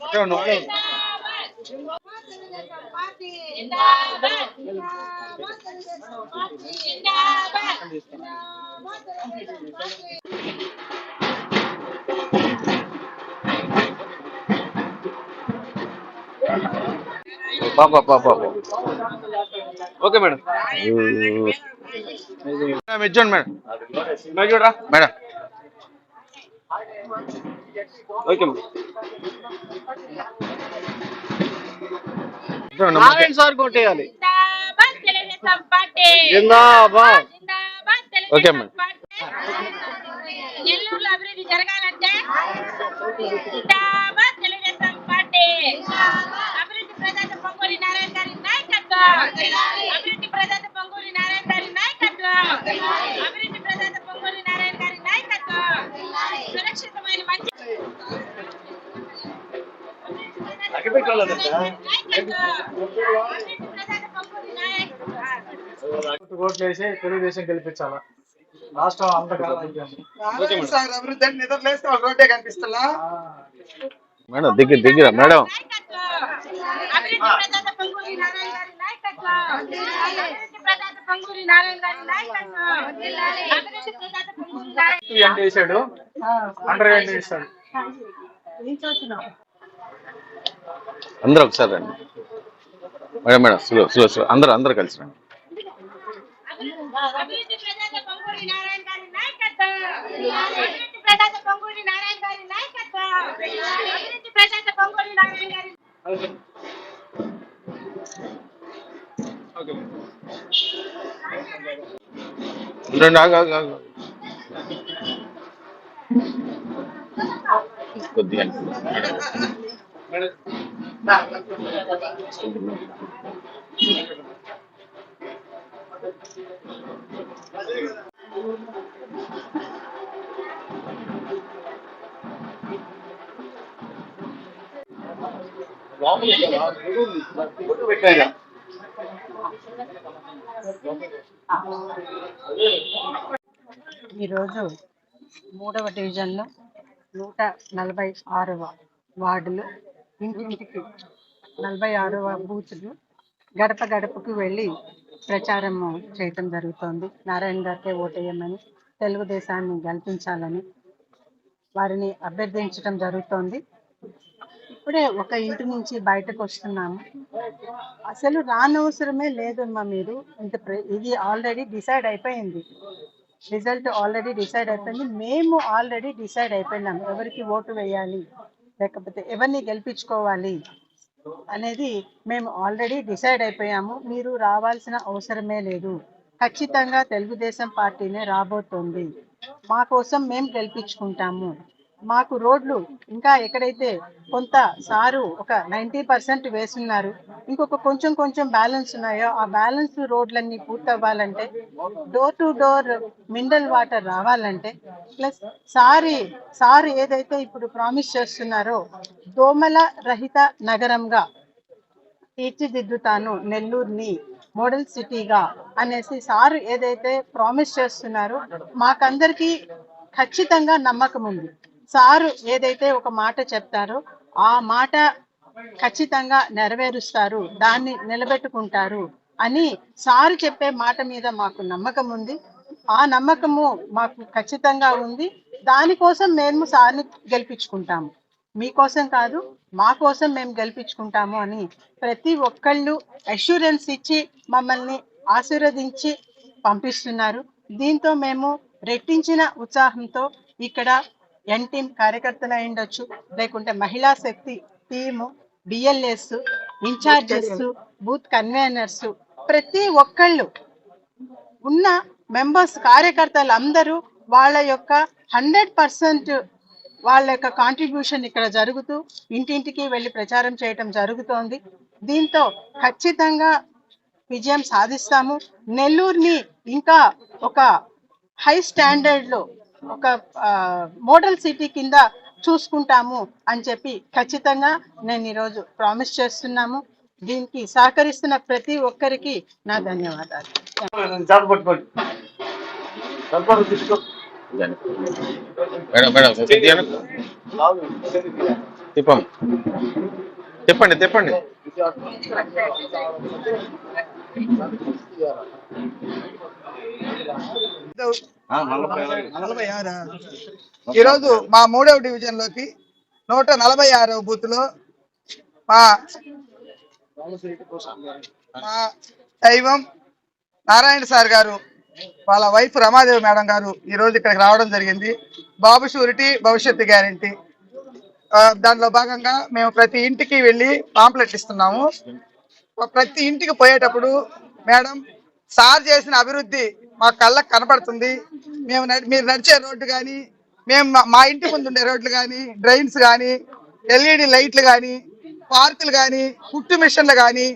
Node పాప పాప okay madam madam ఇచ్చోండి మేడం మేడం చూడరా మేడం ఓకే. నారాయణ సార్ కొట్టేయాలి. జిందాబాద్. ఓకే అమ్మ. నెల్లూరులో అభివృద్ధి జరగాలంటే జిందాబాద్ తెలుగుదేశం పార్టీ. అభివృద్ధి ప్రదాత పొంగూరి నారాయణ గారి నాయకత్వం. అభివృద్ధి పొంగూరి నారాయణ గారి నాయకత్వం. తెలుగుదేశం గెలిపించాలా? రాష్ట్రం అంతకాలం అయిపోయింది మేడం. సార్ అభివృద్ధి రోడ్డే మేడం దగ్గర దగ్గర మేడం. అభివృద్ధి ప్రదాత పొంగూరి నారాయణ గారి నాయకత్వం. అభివృద్ధి ప్రదాత పొంగూరి నారాయణ గారి నాయకత్వం అభివృద్ధి ప్రదాత పొంగూరి నారాయణ ఎండ్ వేసాడు అండర్ ఎండ్ వేస్తాడు అందరూ ఒకసారి రండి. Madam madam slow slow slow అందరూ అందరూ కలిసి రండి. అభివృద్ధి ప్రదాత పొంగూరి నారాయణ గారి నాయకత్వం అభివృద్ధి ప్రదాత పొంగూరి నారాయణ గారి నాయకత్వం అభివృద్ధి ప్రదాత పొంగూరి నారాయణ గారి ఉండండి ఆగు ఆగు ఆగు. కొద్దిగా ఈరోజు మూడవ డివిజన్లో నూట నలభై ఆరవ వార్డులు ఇంటింటికి నలభై ఆరవ బూత్లు గడప గడపకు వెళ్ళి ప్రచారం చేయటం జరుగుతోంది. నారాయణ గారికే ఓటేయమని తెలుగుదేశాన్ని గెలిపించాలని వారిని అభ్యర్థించడం జరుగుతోంది. ఇప్పుడే ఒక ఇంటి నుంచి బయటకు వస్తున్నాము. అసలు రానవసరమే లేదమ్మా మీరు. ఇంత ప్ర- ఇది ఆల్రెడీ డిసైడ్ అయిపోయింది. రిజల్ట్ ఆల్రెడీ డిసైడ్ అయిపోయింది. మేము ఆల్రెడీ డిసైడ్ అయిపోయినాం. ఎవరికి ఓటు వేయాలి? లేకపోతే ఎవరిని గెలిపించుకోవాలి అనేది మేము ఆల్రెడీ డిసైడ్ అయిపోయాము. మీరు రావాల్సిన అవసరమే లేదు. ఖచ్చితంగా తెలుగుదేశం పార్టీనే రాబోతోంది. మా కోసం మేము గెలిపించుకుంటాము. మాకు రోడ్లు ఇంకా ఎక్కడైతే కొంత సారు ఒక నైంటీ పర్సెంట్ వేస్తున్నారు ఇంకొక కొంచెం కొంచెం బ్యాలెన్స్ ఉన్నాయో ఆ బ్యాలెన్స్ రోడ్లన్నీ పూర్తవ్వాలంటే door to door mineral water రావాలంటే ప్లస్ సారి సారు ఏదైతే ఇప్పుడు ప్రామిస్ చేస్తున్నారో దోమల రహిత నగరంగా తీర్చిదిద్దుతాను నెల్లూరుని మోడల్ సిటీగా అనేసి సారు ఏదైతే ప్రామిస్ చేస్తున్నారో మాకందరికీ ఖచ్చితంగా నమ్మకం ఉంది సారు ఏదైతే ఒక మాట చెప్తారో ఆ మాట ఖచ్చితంగా నెరవేరుస్తారు దాన్ని నిలబెట్టుకుంటారు అని సారు చెప్పే మాట మీద మాకు నమ్మకం ఉంది. ఆ నమ్మకము మాకు ఖచ్చితంగా ఉంది. దానికోసం మేము సార్ని గెలిపించుకుంటాము. మీకోసం కాదు మా కోసం మేము గెలిపించుకుంటాము అని ప్రతి ఒక్కళ్ళు అష్యూరెన్స్ ఇచ్చి మమ్మల్ని ఆశీర్వదించి పంపిస్తున్నారు. దీంతో మేము రెట్టించిన ఉత్సాహంతో ఇక్కడ ఎన్ టీం కార్యకర్తలు అయి ఉండొచ్చు లేకుంటే మహిళా శక్తి team BLS incharges booth conveners ప్రతి ఒక్కళ్ళు ఉన్న మెంబర్స్ కార్యకర్తలు అందరూ వాళ్ళ యొక్క హండ్రెడ్ పర్సెంట్ వాళ్ళ యొక్క కాంట్రిబ్యూషన్ ఇక్కడ జరుగుతూ ఇంటింటికి వెళ్ళి ప్రచారం చేయటం జరుగుతోంది. దీంతో ఖచ్చితంగా విజయం సాధిస్తాము. నెల్లూరుని ఇంకా ఒక హై స్టాండర్డ్లో ఒక మోడల్ సిటీ కింద చూసుకుంటాము అని చెప్పి ఖచ్చితంగా నేను ఈరోజు ప్రామిస్ చేస్తున్నాము. దీనికి సహకరిస్తున్న ప్రతి ఒక్కరికి నా ధన్యవాదాలు. చేత పట్టుకోండి సల్ఫర్ నలభై ఆరా. ఈరోజు మా మూడవ డివిజన్లోకి నూట నలభై ఆరవ బూత్లో మా మా దైవం నారాయణ సార్ గారు వాళ్ళ వైఫ్ రమాదేవి మేడం గారు ఈ రోజు ఇక్కడికి రావడం జరిగింది. బాబు షూరిటీ భవిష్యత్తు గ్యారంటీ. దానిలో భాగంగా మేము ప్రతి ఇంటికి వెళ్ళి పాంప్లెట్ ఇస్తున్నాము. ప్రతి ఇంటికి పోయేటప్పుడు మేడం సార్ చేసిన అభివృద్ధి మా కళ్ళకు కనపడుతుంది. మేము నడి- మీరు నడిచే రోడ్డు కానీ మేము మా- మా ఇంటి ముందు ఉండే రోడ్లు కానీ డ్రైన్స్ కానీ ఎల్ఈడి లైట్లు కానీ పార్కులు కానీ కుట్టు మిషన్లు కానీ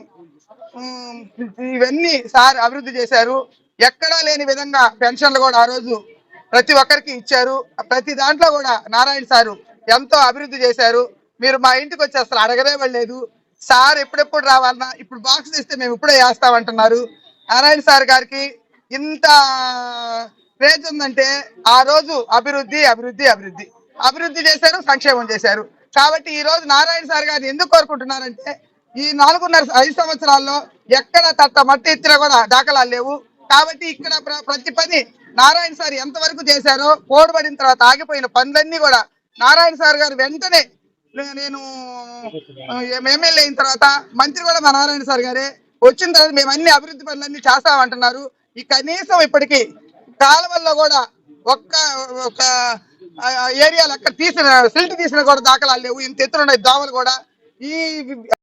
ఇవన్నీ సార్ అభివృద్ధి చేశారు. ఎక్కడా లేని విధంగా పెన్షన్లు కూడా ఆ రోజు ప్రతి ఒక్కరికి ఇచ్చారు. ప్రతి దాంట్లో కూడా నారాయణ సారు ఎంతో అభివృద్ధి చేశారు. మీరు మా ఇంటికి వచ్చి అసలు అడగనే పడలేదు. సార్ ఎప్పుడెప్పుడు రావాలన్నా ఇప్పుడు బాక్స్ ఇస్తే మేము ఇప్పుడే వేస్తామంటున్నారు. నారాయణ సార్ గారికి ఇంత క్రేజ్ ఉందంటే ఆ రోజు అభివృద్ధి అభివృద్ధి అభివృద్ధి. అభివృద్ధి చేశారు సంక్షేమం చేశారు. కాబట్టి ఈ రోజు నారాయణ సార్ గారిని ఎందుకు కోరుకుంటున్నారంటే ఈ నాలుగున్నర ఐదు సంవత్సరాల్లో ఎక్కడ తట్ట మట్టి ఎత్తినా కూడా దాఖలాలు లేవు. కాబట్టి ఇక్కడ ప్ర- ప్రతి పని నారాయణ సార్ ఎంతవరకు చేశారో పోడుబడిన తర్వాత ఆగిపోయిన పనులన్నీ కూడా నారాయణ సార్ గారు వెంటనే నేను ఎమ్మెల్యే అయిన తర్వాత మంత్రి కూడా మా నారాయణ సార్ గారే. వచ్చిన తర్వాత మేము అన్ని అభివృద్ధి పనులన్నీ చేస్తామంటున్నారు. ఈ కనీసం ఇప్పటికి కాలువల్లో కూడా ఒక్క ఒక ఏరియాలు అక్కడ తీసిన సిల్ట్ తీసిన కూడా దాఖలాలు లేవు. ఇంత ఎత్తున ఉన్నాయి దోమలు కూడా. ఈ